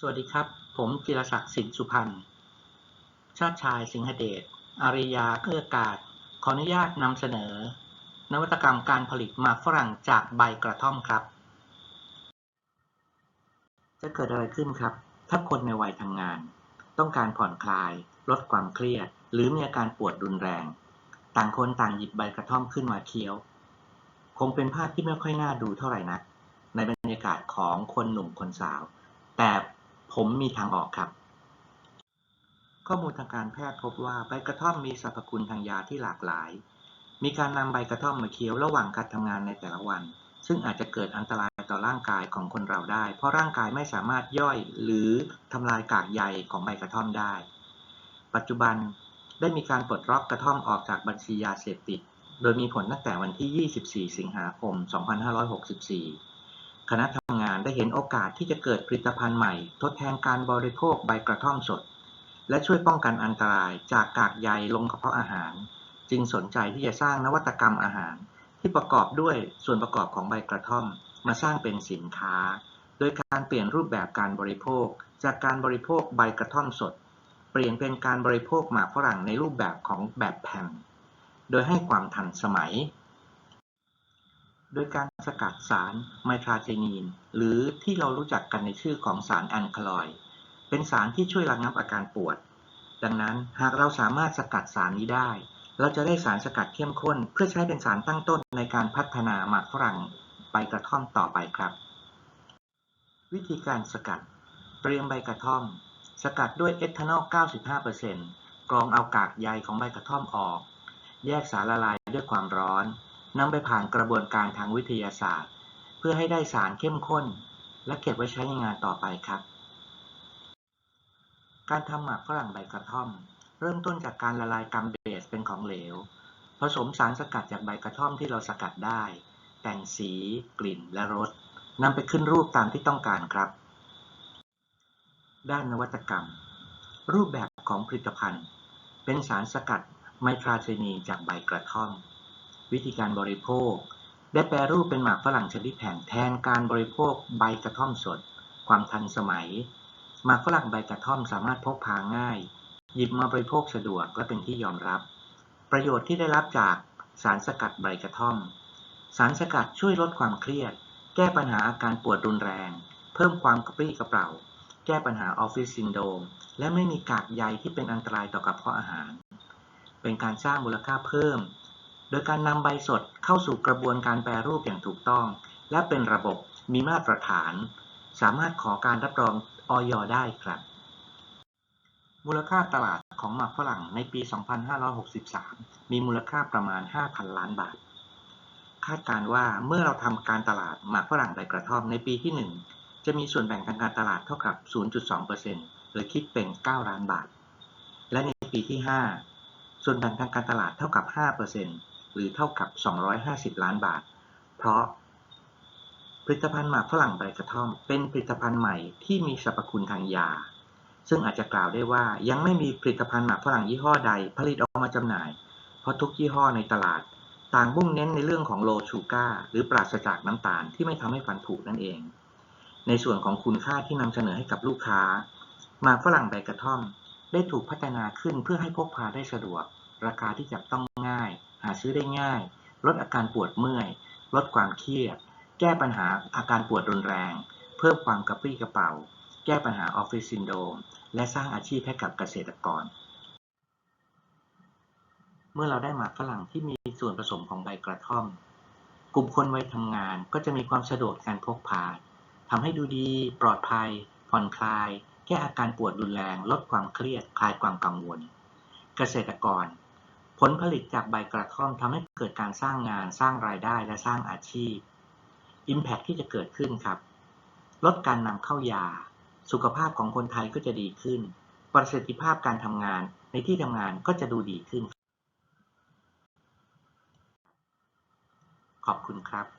สวัสดีครับ ผมจิรศักดิ์สินสุพรรณ ชาติชายสิงหเดช อาริยาเอื้อกาศ ขออนุญาตนำเสนอ นวัตกรรมการผลิตหมากฝรั่งจากใบกระท่อมครับ จะเกิดอะไรขึ้นครับ ถ้าคนในวัยทำงาน ต้องการผ่อนคลาย ลดความเครียด หรือมีอาการปวดรุนแรง ต่างคนต่างหยิบใบกระท่อมขึ้นมาเคี้ยว คงเป็นภาพที่ไม่ค่อยน่าดูเท่าไหร่นัก ในบรรยากาศของคนหนุ่มคนสาว แต่ ผมมีทางออกครับ ข้อมูลทางการแพทย์พบว่าใบกระท่อมมีสรรพคุณทางยาที่หลากหลาย มีการนำใบกระท่อมมาเคี้ยวระหว่างการทำงานในแต่ละวัน ซึ่งอาจจะเกิดอันตรายต่อร่างกายของคนเราได้ เพราะร่างกายไม่สามารถย่อยหรือทำลายกากใยของใบกระท่อมได้ ปัจจุบันได้มีการปลดล็อกกระท่อมออกจากบัญชียาเสพติด โดยมีผลตั้งแต่วันที่ 24 สิงหาคม 2564 คณะทำานได้เห็นโอกาสที่จะเกิดผลิตภัณฑ์ใหม่ ทดแทนการบริโภคใบกระท่อมสด และช่วยป้องกันอันตรายจากกากใยลงกระเพาะอาหาร จึงสนใจที่จะสร้างนวัตกรรมอาหาร ที่ประกอบด้วยส่วนประกอบของใบกระท่อม มาสร้างเป็นสินค้า โดยการเปลี่ยนรูปแบบการบริโภค จากการบริโภคใบกระท่อมสด เปลี่ยนเป็นการบริโภคหมากฝรั่งในรูปแบบของแบบแผ่นโดยให้ความทันสมัย โดยการสกัดสารไมทราเจนีน หรือที่เรารู้จักกันในชื่อของสารแอนคาลอย เป็นสารที่ช่วยระงับอาการปวด ดังนั้นหากเราสามารถสกัดสารนี้ได้ เราจะได้สารสกัดเข้มข้น เพื่อใช้เป็นสารตั้งต้นในการพัฒนาหมากฝรั่งใบกระท่อมต่อไปครับ วิธีการสกัด เตรียมใบกระท่อม สกัดด้วยเอทานอล 95%กรองเอากากใยของใบกระท่อมออก แยกสารละลายด้วยความร้อน นำไปผ่านกระบวนการทางวิทยาศาสตร์ เพื่อให้ได้สารเข้มข้น และเก็บไว้ใช้ในงานต่อไปครับ การทำหมากฝรั่งใบกระท่อม เริ่มต้นจากการละลายกัมเบสเป็นของเหลว ผสมสารสกัดจากใบกระท่อมที่เราสกัดได้ แต่งสี กลิ่นและรสนำไปขึ้นรูปตามที่ต้องการครับ ด้านนวัตกรรม รูปแบบของผลิตภัณฑ์ เป็นสารสกัดไมทราเซนีจากใบกระท่อม วิธีการบริโภค ได้แปรรูปเป็นหมากฝรั่งชนิดแผ่นแทนการบริโภคใบกระท่อมสด ความทันสมัย หมากฝรั่งใบกระท่อมสามารถพกพาง่าย หยิบมาบริโภคสะดวกและเป็นที่ยอมรับ ประโยชน์ที่ได้รับจากสารสกัดใบกระท่อม สารสกัดช่วยลดความเครียด แก้ปัญหาอาการปวดรุนแรง เพิ่มความกระปรี้กระเปร่า แก้ปัญหาออฟฟิศซินโดม และไม่มีกากใยที่เป็นอันตรายต่อกระเพาะอาหาร เป็นการสร้างมูลค่าเพิ่ม ดยการนำใบสดเข้าสู่กระบวนการแปรรูปอย่างถูกต้อง และเป็นระบบมีมาตรฐาน สามารถขอการรับรองออยได้ครับ มูลค่าตลาดของหมากฝรั่งในปี 2563 มีมูลค่าประมาณ 5,000 ล้านบาท คาดการว่าเมื่อเราทำการตลาดหมากฝรั่งใบกระท่อมในปีที่ 1 จะมีส่วนแบ่งทางการตลาดเท่ากับ 0.2%หรือคิดเป็น 9 ล้านบาท และในปีที่ 5ส่วนแบ่งทางการตลาดเท่ากับ 5% หรือเท่ากับ 250 ล้านบาท เพราะผลิตภัณฑ์หมากฝรั่งใบกระท่อม เป็นผลิตภัณฑ์ใหม่ที่มีสรรพคุณทางยา ซึ่งอาจจะกล่าวได้ว่ายังไม่มีผลิตภัณฑ์หมากฝรั่งยี่ห้อใดผลิตออกมาจำหน่าย เพราะทุกยี่ห้อในตลาด ต่างมุ่งเน้นในเรื่องของโลชูการ์หรือปราศจากน้ำตาลที่ไม่ทำให้ฟันผุนั่นเอง ในส่วนของคุณค่าที่นำเสนอให้กับลูกค้าหมากฝรั่งใบกระท่อม ได้ถูกพัฒนาขึ้นเพื่อให้พกพาได้สะดวก ราคาที่จับต้องง่ายหาซื้อได้ง่าย ลดอาการปวดเมื่อย ลดความเครียด แก้ปัญหาอาการปวดรุนแรง เพิ่มความกระปรี้กระเป๋า แก้ปัญหาออฟฟิศซินโดรมและสร้างอาชีพให้กับเกษตรกร เมื่อเราได้หมากฝรั่งที่มีส่วนผสมของใบกระท่อม กลุ่มคนวัยทำงานก็จะมีความสะดวกการพกพาทำให้ดูดี ปลอดภัย ผ่อนคลาย แก้อาการปวดรุนแรง ลดความเครียด คลายความกังวล เกษตรกร ผลผลิตจากใบกระท่อมทำให้เกิดการสร้างงาน สร้างรายได้และสร้างอาชีพ Impact ที่จะเกิดขึ้นครับ ลดการนำเข้ายา สุขภาพของคนไทยก็จะดีขึ้น ประสิทธิภาพการทำงานในที่ทำงานก็จะดูดีขึ้น ขอบคุณครับ